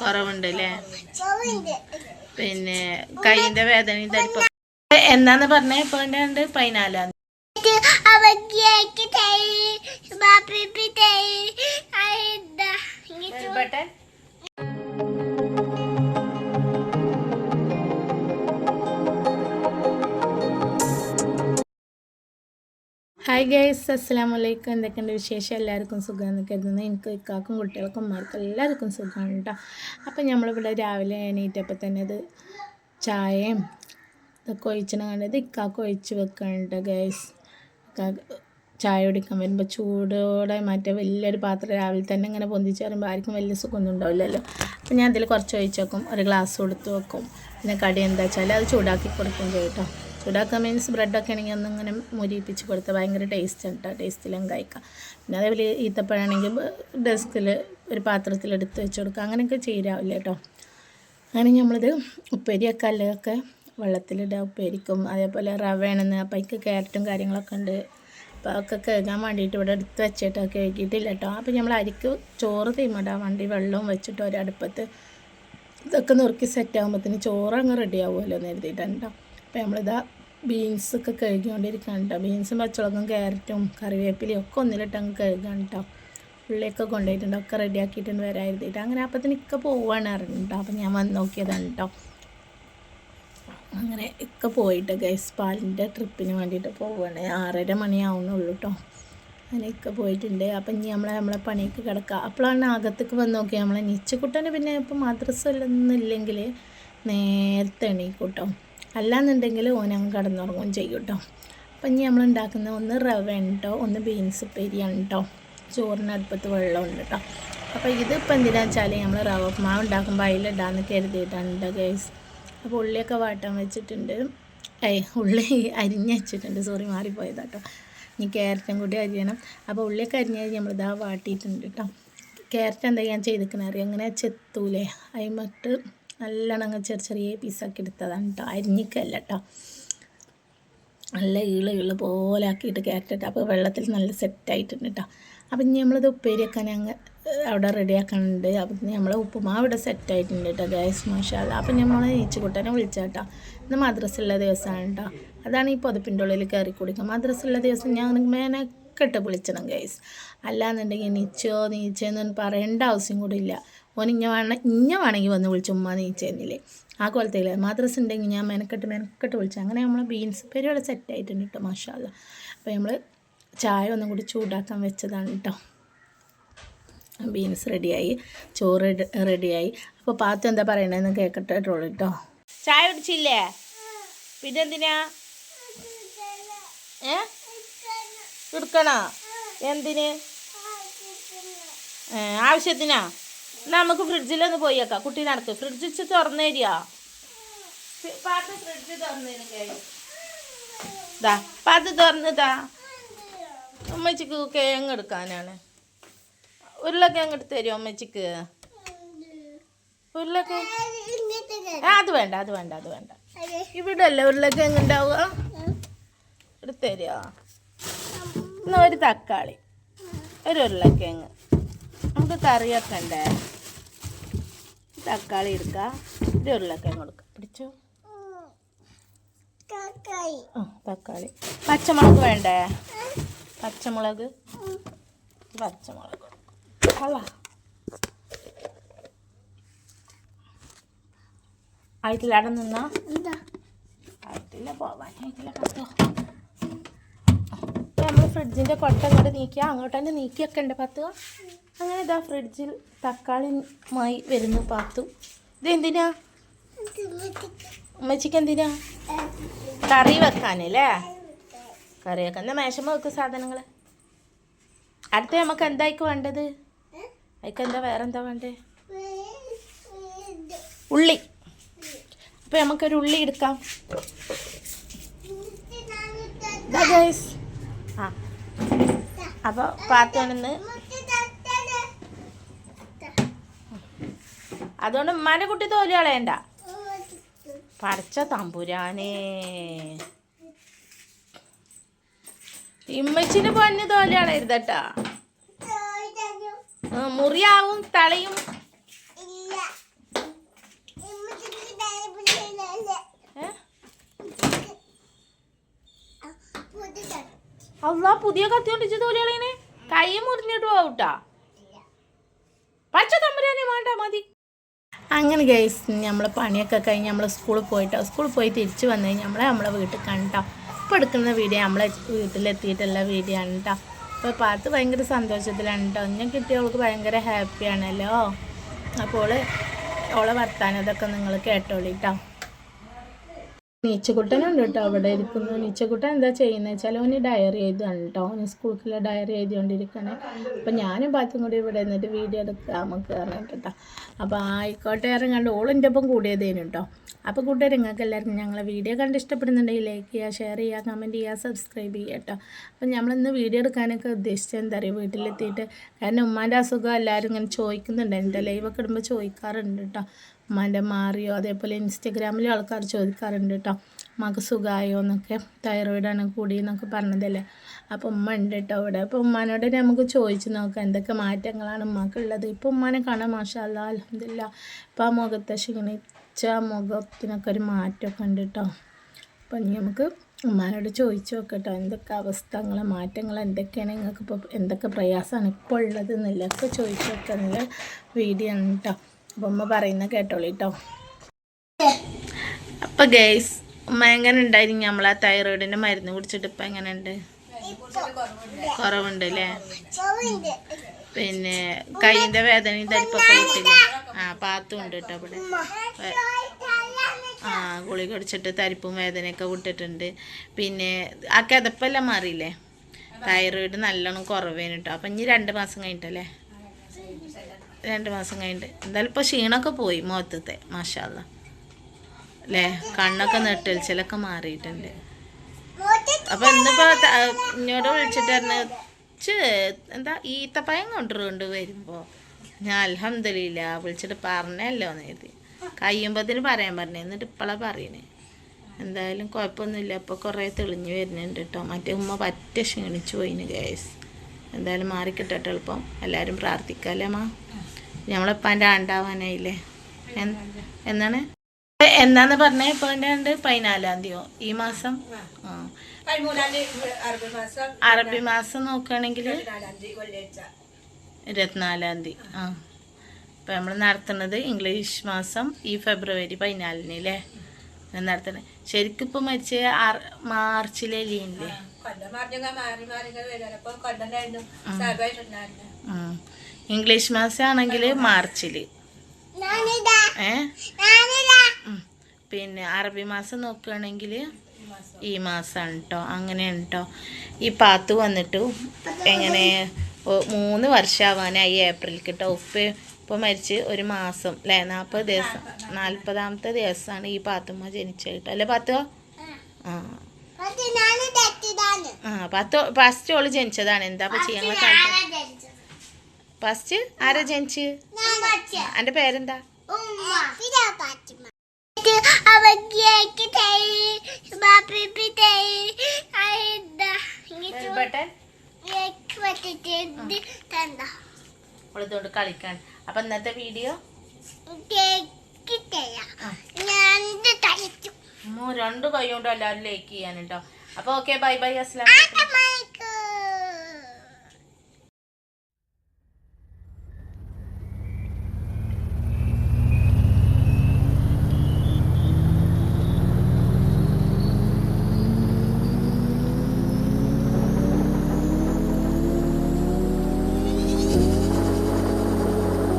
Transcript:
കുറവുണ്ട്. അല്ലേ പിന്നെ കൈന്റെ വേദനയും എന്താന്ന് എന്നാന്ന് പറഞ്ഞ? ഇപ്പൊ ഉണ്ട് പതിനാലാം തീയതി ഹായ് ഗൈസ് അസ്സാം വലൈക്കും എന്തൊക്കെയുണ്ട് വിശേഷം? എല്ലാവർക്കും സുഖമെന്ന് കരുതുന്നത് എനിക്ക് ഇക്കാക്കും കുട്ടികൾക്കും അമ്മമാർക്കും എല്ലാവർക്കും സുഖമാണ് കേട്ടോ. അപ്പം നമ്മളിവിടെ രാവിലെ എണീറ്റപ്പോൾ തന്നെ അത് ചായയും ഇതൊക്കെ ഒഴിച്ചിട്ട് കണ്ടത് ഇക്കാക്ക് ഒഴിച്ച് വെക്കുന്നുണ്ട് ഗൈസ് ചായ കുടിക്കാൻ വരുമ്പോൾ ചൂടോടെ മറ്റേ വലിയൊരു പാത്രം രാവിലെ തന്നെ ഇങ്ങനെ പൊന്തിച്ച് വരുമ്പോൾ ആർക്കും വലിയ സുഖമൊന്നും ഉണ്ടാവില്ലല്ലോ. അപ്പം ഞാൻ അതിൽ കുറച്ച് ഒഴിച്ച് വെക്കും. ഒരു ഗ്ലാസ് കൊടുത്ത് വെക്കും. പിന്നെ കടി എന്താ വെച്ചാൽ അത് ചൂടാക്കി കൊടുക്കും ചെയ്യും കേട്ടോ. ചൂടാക്കാൻ മീൻസ് ബ്രെഡൊക്കെ ആണെങ്കിൽ ഒന്നിങ്ങനെ മുരിപ്പിച്ച് കൊടുത്താൽ ഭയങ്കര ടേസ്റ്റ് ആണ് കേട്ടോ ടേസ്റ്റിലും കഴിക്കാം. പിന്നെ അതേപോലെ ഈത്തപ്പഴമാണെങ്കിൽ ഡെസ്കിൽ ഒരു പാത്രത്തിലെടുത്ത് വെച്ച് കൊടുക്കുക. അങ്ങനെയൊക്കെ ചെയ്യാവില്ല കേട്ടോ അങ്ങനെ നമ്മളിത് ഉപ്പേരിയൊക്കെ അല്ലതൊക്കെ വെള്ളത്തിലിടുക. ഉപ്പേരിക്കും അതേപോലെ റവേണെന്ന് അപ്പം അതിക്ക് ക്യാരറ്റും കാര്യങ്ങളൊക്കെ ഉണ്ട്. അപ്പോൾ അതൊക്കെ കഴുകാൻ വേണ്ടിയിട്ട് ഇവിടെ എടുത്ത് വെച്ചിട്ട് കഴുകിയിട്ടില്ല കേട്ടോ അപ്പോൾ നമ്മൾ അരിക്ക് ചോറ് തീമിടാൻ വേണ്ടി വെള്ളവും വെച്ചിട്ട് ഒരടുപ്പത്ത് ഇതൊക്കെ നുറുക്കി സെറ്റ് ആകുമ്പോഴത്തേന് ചോറ് അങ്ങ് റെഡി ആവുമല്ലോ എന്ന് എഴുതിയിട്ടുണ്ടോ അപ്പോൾ നമ്മളിതാ ബീൻസൊക്കെ കഴുകിക്കൊണ്ടിരിക്കുകയാണ് കേട്ടോ ബീൻസും പച്ചമുളകും ക്യാരറ്റും കറിവേപ്പിലയും ഒക്കെ ഒന്നിലിട്ട് അങ്ങ് കഴുകുകയാണ് കേട്ടോ ഉള്ളിയൊക്കെ കൊണ്ടുപോയിട്ടുണ്ട് ഒക്കെ റെഡിയാക്കിയിട്ടുണ്ട് എഴുതിയിട്ട് അങ്ങനെ അപ്പത്തിന് ഇക്ക പോവാണ് അറിഞ്ഞിട്ടോ അപ്പം ഞാൻ വന്ന് നോക്കിയതാണ് കേട്ടോ അങ്ങനെ ഇക്ക പോയിട്ട് ഗൈസ് പാലിന്റെ ട്രിപ്പിന് വേണ്ടിയിട്ട് പോവുകയാണ് ആറര മണിയാവുന്നുള്ളൂ കേട്ടോ അങ്ങനെ ഇക്ക പോയിട്ടുണ്ട്. അപ്പം ഇനി നമ്മളെ നമ്മളെ പണിയൊക്കെ കിടക്കുക അപ്പോഴാണ് അകത്തേക്ക് വന്ന് നോക്കി നമ്മളെ നിച്ചക്കുട്ടനെ പിന്നെ ഇപ്പം മദ്രസ ഇല്ലെങ്കിൽ നേരത്തെ എണീക്കൂട്ടോ അല്ലാന്നുണ്ടെങ്കിൽ ഓനങ്ങ് കിടന്നുറങ്ങുകയും ചെയ്യും കേട്ടോ അപ്പം ഇനി നമ്മൾ ഉണ്ടാക്കുന്ന ഒന്ന് റവ ഉണ്ടോ ഒന്ന് ബീൻസ് പെരിയാണ് കേട്ടോ ചോറിന് അടുപ്പത്ത് വെള്ളമുണ്ട് കേട്ടോ അപ്പോൾ ഇതിപ്പോൾ എന്തിനാണെന്ന് വെച്ചാൽ നമ്മൾ റവ മാവ് ഉണ്ടാക്കുമ്പോൾ അതിലിടാന്ന് കരുതിയിട്ടുണ്ട് ഗൈസ് അപ്പോൾ ഉള്ളിയൊക്കെ വാട്ടാൻ വെച്ചിട്ടുണ്ട്. ഏയ് ഉള്ളി അരിഞ്ഞ് വെച്ചിട്ടുണ്ട്. സോറി മാറിപ്പോയതാട്ടോ ഇനി ക്യാരറ്റും കൂടി അരിയണം. അപ്പോൾ ഉള്ളിയൊക്കെ അരിഞ്ഞ് നമ്മളിതാ വാട്ടിയിട്ടുണ്ട് കേട്ടോ ക്യാരറ്റ് എന്താ ഞാൻ ചെയ്തിരിക്കണ അറിയാം? അങ്ങനെ ചെത്തൂലേ. അതിമട്ട് നല്ലോണം ചെറിയ ചെറിയ പീസാക്കി എടുത്തതാണ് കേട്ടോ അരിഞ്ഞിക്കല്ല കേട്ടോ നല്ല ഈൾ ഈൾ പോലെ ആക്കിയിട്ട് കയറ്റിട്ടോ അപ്പോൾ വെള്ളത്തിൽ നല്ല സെറ്റായിട്ടുണ്ട് കേട്ടോ അപ്പം ഇനി നമ്മളിത് ഉപ്പേരിയൊക്കെ അങ്ങ് അവിടെ റെഡിയാക്കാനുണ്ട് അപ്പം നമ്മൾ ഉപ്പുമാവ് ഇവിടെ സെറ്റായിട്ടുണ്ട് കേട്ടോ ഗ്യാസ് മാഷാല അപ്പം നമ്മൾ ഈച്ചുകുട്ടനെ വിളിച്ചാട്ടോ ഇന്ന് മദ്രസുള്ള ദിവസമാണ് കേട്ടോ അതാണ് ഈ പുതപ്പിന്റെ ഉള്ളിൽ കയറി കുടിക്കുക. മദ്രസുള്ള ദിവസം ഞാൻ മേനക്കെട്ട് വിളിച്ചണം ഗൈസ് അല്ലാന്നുണ്ടെങ്കിൽ നീച്ചോ എന്നൊന്നും പറയേണ്ട ആവശ്യം കൂടി ഇല്ല. ഓൻ ഇഞ്ഞ വേണ ഇഞ്ഞ വേണമെങ്കിൽ വന്ന് വിളിച്ചു ഉമ്മ നീച്ചെന്നില്ലേ ആ കൊലത്തില്ല മദ്രസ് ഉണ്ടെങ്കിൽ ഞാൻ മെനക്കെട്ട് മെനക്കെട്ട് വിളിച്ചു. അങ്ങനെ നമ്മൾ ബീൻസ് പരിപാടി സെറ്റായിട്ടുണ്ട് കേട്ടോ മാഷാല്ല അപ്പോൾ നമ്മൾ ചായ ഒന്നും കൂടി ചൂടാക്കാൻ വെച്ചതാണ് കേട്ടോ ബീൻസ് റെഡിയായി ചോറ് റെഡിയായി. അപ്പോൾ പാത്തു എന്താ പറയണതെന്ന് കേൾക്കട്ടെ കേട്ടോ ചായ കുടിച്ചില്ലേ? പിന്നെ എന്തിനാ ഏ? എടുക്കണോ? എന്തിന്? ആവശ്യത്തിനാ? നമുക്ക് ഫ്രിഡ്ജിലൊന്ന് പോയി വെക്കാം കുട്ടി നടക്ക് ഫ്രിഡ്ജ് വെച്ച് തുറന്നേരിയോ പാത്ത് ഫ്രിഡ്ജ് തുറന്നേരും ദാ പാത്ത് തുറന്നതാ അമ്മച്ചിക്ക് കിഴങ്ങ് എടുക്കാനാണ്. ഉരുളക്കിഴങ്ങ് എടുത്ത് തരുമോ അമ്മച്ചിക്ക് ഉരുളക്കിഴങ്ങ് ആ അത് വേണ്ട അത് വേണ്ട അത് വേണ്ട. ഇവിടെ അല്ലേ ഉരുളക്കിഴങ്ങ് ഉണ്ടാവുക? എടുത്ത് തരുമോ? ഒരു തക്കാളി. ഒരു ഉരുളക്കിഴങ്ങ്. നമുക്ക് കറിയൊക്കെ വെക്കണ്ടേ തക്കാളി എടുക്കാം ഒരു ഉരുളക്കിഴങ്ങ് കൊടുക്കാം പിടിച്ചോ? തക്കാളി. പച്ചമുളക് വേണ്ടേ? പച്ചമുളക്? പച്ചമുളക് അല്ല ആയിട്ടില്ല അവിടെ നിന്നാ? ആയിട്ടില്ല പോവാനായിട്ടില്ല കത്തോ നമ്മൾ ഫ്രിഡ്ജിന്റെ കൊട്ട അങ്ങോട്ട് നീക്കിയാൽ അങ്ങോട്ട് തന്നെ നീക്കിയൊക്കെ ഉണ്ട്. പത്ത് അങ്ങനെ ഇതാ ഫ്രിഡ്ജിൽ തക്കാളിയുമായി വരുന്നു പാത്തു. ഇതെന്തിനാ? ഉമ്മച്ചിക്ക് എന്തിനാ? കറി വെക്കാനല്ലേ? കറി വെക്കാൻ. എന്നാ മേശമ്മ വെക്കും സാധനങ്ങൾ അടുത്ത നമുക്ക് എന്തായിക്ക് വേണ്ടത്? അതിക്ക് എന്താ വേറെ എന്താ വേണ്ടേ? ഉള്ളി. അപ്പം നമുക്കൊരു ഉള്ളി എടുക്കാം. ആ. അപ്പോൾ പാത്തോണെന്ന് അതുകൊണ്ട് ഉമ്മാന്റെ കുട്ടി തോലി കളയണ്ട. പടച്ച തമ്പുരാനേ. ഇമ്മച്ചിന് പൊന്ന് തോലി കളയരുതട്ടാ. കേട്ടാ മുറിയാവും തളയും? അള്ളാ പുതിയ കത്തി കൊണ്ടിച്ച് തോലികളേനെ കൈ മുറിഞ്ഞിട്ട് പോകട്ടാ പച്ച തമ്പുരാനെ വേണ്ട മതി. അങ്ങനെ ഗൈസ് നമ്മൾ പണിയൊക്കെ കഴിഞ്ഞ് നമ്മൾ സ്കൂളിൽ പോയിട്ടോ? സ്കൂളിൽ പോയി തിരിച്ച് വന്നു കഴിഞ്ഞാൽ നമ്മളെ നമ്മളെ വീട്ടിൽ കണ്ടോ? ഇപ്പോൾ എടുക്കുന്ന വീഡിയോ നമ്മളെ വീട്ടിലെത്തിയിട്ടുള്ള വീഡിയോ ആണ് കേട്ടോ അപ്പോൾ പാത്ത് ഭയങ്കര സന്തോഷത്തിലാണ് കേട്ടോ ഇന്നെ കിട്ടിയവൾക്ക് ഭയങ്കര ഹാപ്പിയാണല്ലോ അപ്പോൾ ഓളെ വർത്താനം ഇതൊക്കെ നിങ്ങൾ കേട്ടോളിട്ടോ നീച്ചക്കുട്ടനുണ്ട് കേട്ടോ അവിടെ ഇരിക്കുന്നു. നീച്ചക്കുട്ടൻ എന്താ ചെയ്യുന്നത് വെച്ചാൽ ഓന് ഡയറി എഴുതുകയാണ് കേട്ടോ ഓന് സ്കൂളിലെ ഡയറി എഴുതിക്കൊണ്ടിരിക്കണേ അപ്പം ഞാനും പാത്തും കൂടി ഇവിടെ നിന്നിട്ട് വീഡിയോ എടുക്കാം നമുക്ക് കേട്ടോ അപ്പോൾ ആയിക്കോട്ടെ ഇറങ്ങാണ്ട് ഓളിന്റെ ഒപ്പം കൂടിയതേനു കേട്ടോ അപ്പോൾ കൂട്ടുകാർ നിങ്ങൾക്ക് എല്ലാവർക്കും ഞങ്ങളെ വീഡിയോ കണ്ട് ഇഷ്ടപ്പെടുന്നുണ്ടെങ്കിൽ ലൈക്ക് ചെയ്യുക ഷെയർ ചെയ്യുക കമന്റ് ചെയ്യുക സബ്സ്ക്രൈബ് ചെയ്യുക കേട്ടോ അപ്പം നമ്മളിന്ന് വീഡിയോ എടുക്കാനൊക്കെ ഉദ്ദേശിച്ചത് എന്താ പറയുക വീട്ടിലെത്തിയിട്ട് കാരണം ഉമ്മാന്റെ അസുഖം എല്ലാവരും ഇങ്ങനെ ചോദിക്കുന്നുണ്ട് എന്റെ ലൈവൊക്കെ ഇടുമ്പോൾ ചോദിക്കാറുണ്ട് കേട്ടോ ഉമ്മാന്റെ മാറിയോ അതേപോലെ ഇൻസ്റ്റഗ്രാമിൽ ആൾക്കാർ ചോദിക്കാറുണ്ട് കേട്ടോ ഉമ്മക്ക് സുഖമായോ എന്നൊക്കെ. തൈറോയിഡാണ് കൂടി എന്നൊക്കെ പറഞ്ഞതല്ലേ. അപ്പോൾ ഉമ്മ ഉണ്ട് കേട്ടോ ഇവിടെ. അപ്പോൾ ഉമ്മാനോട് നമുക്ക് ചോദിച്ച് നോക്കാം എന്തൊക്കെ മാറ്റങ്ങളാണ് ഉമ്മക്കുള്ളത്. ഇപ്പോൾ ഉമ്മാനെ കാണാൻ മാഷാല്ല അലഹമില്ല ഇപ്പോൾ ആ മുഖത്തെ ക്ഷീണിച്ച മുഖത്തിനൊക്കെ ഒരു മാറ്റമൊക്കെ ഉണ്ട് കേട്ടോ അപ്പം ഇനി നമുക്ക് ഉമ്മാനോട് ചോദിച്ചു നോക്കട്ടോ എന്തൊക്കെ അവസ്ഥകൾ മാറ്റങ്ങൾ എന്തൊക്കെയാണ് നിങ്ങൾക്ക് ഇപ്പോൾ എന്തൊക്കെ പ്രയാസമാണ് ഇപ്പോൾ ഉള്ളത് എന്നുള്ളതൊക്കെ ചോദിച്ചു നോക്കാൻ വീഡിയോ ആണ് കേട്ടോ അപ്പം ഉമ്മ പറയുന്ന കേട്ടോളി കേട്ടോ അപ്പം ഗൈസ് ഉമ്മ എങ്ങനെ ഉണ്ടായിരുന്നു നമ്മൾ ആ തൈറോയിഡിന്റെ മരുന്ന് കുടിച്ചിട്ട് ഇപ്പം എങ്ങനെയുണ്ട്? കുറവുണ്ട് അല്ലേ പിന്നെ കൈയിന്റെ വേദനയും തരിപ്പൊക്കെ കിട്ടില്ല? ആ പാത്തും ഉണ്ട് കേട്ടോ അവിടെ ആ ഗുളി കുടിച്ചിട്ട് തരിപ്പും വേദനയൊക്കെ വിട്ടിട്ടുണ്ട്. പിന്നെ ആ കിതപ്പെല്ലാം മാറിയില്ലേ? തൈറോയിഡ് നല്ലോണം കുറവേനു കേട്ടോ അപ്പം ഇനി രണ്ട് മാസം കഴിഞ്ഞിട്ടല്ലേ? രണ്ട് മാസം കഴിഞ്ഞിട്ട്. എന്തായാലും ഇപ്പോൾ ക്ഷീണമൊക്കെ പോയി മുഖത്തത്തെ മാഷാല്ല അല്ലേ. കണ്ണൊക്കെ നെട്ടലിച്ചിലൊക്കെ മാറിയിട്ടുണ്ട്. അപ്പൊ ഇന്നിപ്പോ എന്നോട് വിളിച്ചിട്ട് പറഞ്ഞു "ച്ച്, എന്താ ഈത്തപ്പയം കൊണ്ടുകൊണ്ട് വരുമ്പോ? ഞാൻ അലഹമില്ല വിളിച്ചിട്ട് പറഞ്ഞല്ലോ എന്ന് കഴിയുമ്പത്തിന് പറയാൻ പറഞ്ഞു. എന്നിട്ട് ഇപ്പോഴാണ് പറയണേ. എന്തായാലും കുഴപ്പമൊന്നുമില്ല. ഇപ്പോൾ കുറേ തെളിഞ്ഞു വരുന്നുണ്ട് കേട്ടോ മറ്റേ ഉമ്മ പറ്റ ക്ഷീണിച്ചു പോയിന് ഗ്യാസ് എന്തായാലും മാറിക്കിട്ടട്ടെ എളുപ്പം. എല്ലാവരും പ്രാർത്ഥിക്കാല്ലേ അമ്മ? എന്റെ ആണ്ടാവാനായില്ലേ? എന്നാണ്? എന്നാന്ന് പറഞ്ഞേ ഇപ്പൊ ഉണ്ട് പതിനാലാം തീയതിയോ? ഈ മാസം? അറബി മാസം. നോക്കുകയാണെങ്കിൽ ഇരുപത്തിനാലാം തീയതി. ആ. ഇപ്പൊ നമ്മൾ നടത്തുന്നത് ഇംഗ്ലീഷ് മാസം ഈ ഫെബ്രുവരി പതിനാലിന് അല്ലേ നടത്തണേ ശരിക്കും ഇപ്പം മരിച്ച മാർച്ചിലെ ലീനില്ലേ. ഇംഗ്ലീഷ് മാസം ആണെങ്കിൽ മാർച്ചിൽ ഏ? ഉം. പിന്നെ അറബി മാസം നോക്കുകയാണെങ്കിൽ ഈ മാസമാണ് കേട്ടോ അങ്ങനെയാണ് കേട്ടോ ഈ പാത്ത് വന്നിട്ട് എങ്ങനെ മൂന്ന് വർഷമാവാനായി ഏപ്രിൽ കിട്ടോ ഉപ്പ് ഇപ്പോൾ മരിച്ച് ഒരു മാസം അല്ലേ നാൽപ്പത് ദിവസം. നാൽപ്പതാമത്തെ ദിവസമാണ് ഈ പാത്തുമ്മ ജനിച്ചത് കേട്ടോ അല്ലേ പാത്തോ? ആ. ആ പത്ത് ഫസ്റ്റ് ഓൾ ജനിച്ചതാണ്. എന്താ ചെയ്യാൻ ഫസ്റ്റ് ആരാ ജനിച്ച്? എന്റെ പേരെന്താ? ബട്ടൻ ഓളിതുകൊണ്ട് കളിക്കാൻ? അപ്പൊ ഇന്നത്തെ വീഡിയോ? രണ്ട് കൈ കൊണ്ടും എല്ലാവരും ലൈക്ക് ചെയ്യാനുണ്ടോ? അപ്പൊ ഓക്കെ ബൈ ബൈ വലൈക്കും